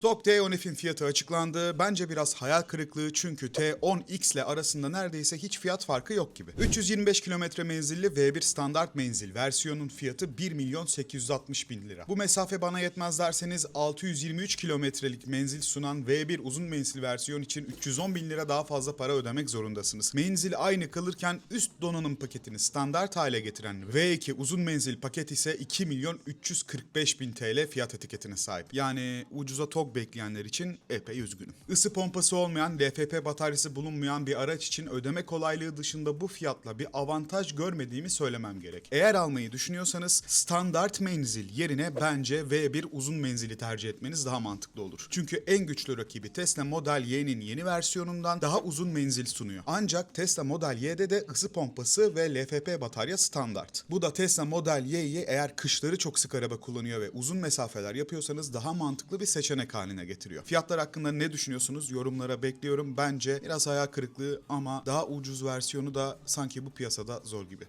TOG T10F'in fiyatı açıklandı. Bence biraz hayal kırıklığı çünkü T10X ile arasında neredeyse hiç fiyat farkı yok gibi. 325 kilometre menzilli V1 standart menzil versiyonun fiyatı 1 milyon 860 bin lira. Bu mesafe bana yetmez derseniz 623 kilometrelik menzil sunan V1 uzun menzil versiyon için 310 bin lira daha fazla para ödemek zorundasınız. Menzil aynı kalırken üst donanım paketini standart hale getiren V2 uzun menzil paket ise 2 milyon 345 bin TL fiyat etiketine sahip. Yani ucuza TOG bekleyenler için epey üzgünüm. Isı pompası olmayan, LFP bataryası bulunmayan bir araç için ödeme kolaylığı dışında bu fiyatla bir avantaj görmediğimi söylemem gerek. Eğer almayı düşünüyorsanız standart menzil yerine bence V1 uzun menzili tercih etmeniz daha mantıklı olur. Çünkü en güçlü rakibi Tesla Model Y'nin yeni versiyonundan daha uzun menzil sunuyor. Ancak Tesla Model Y'de de ısı pompası ve LFP batarya standart. Bu da Tesla Model Y'yi eğer kışları çok sık araba kullanıyor ve uzun mesafeler yapıyorsanız daha mantıklı bir seçenek haline getiriyor. Fiyatlar hakkında ne düşünüyorsunuz? Yorumlara bekliyorum. Bence biraz hayal kırıklığı ama daha ucuz versiyonu da sanki bu piyasada zor gibi.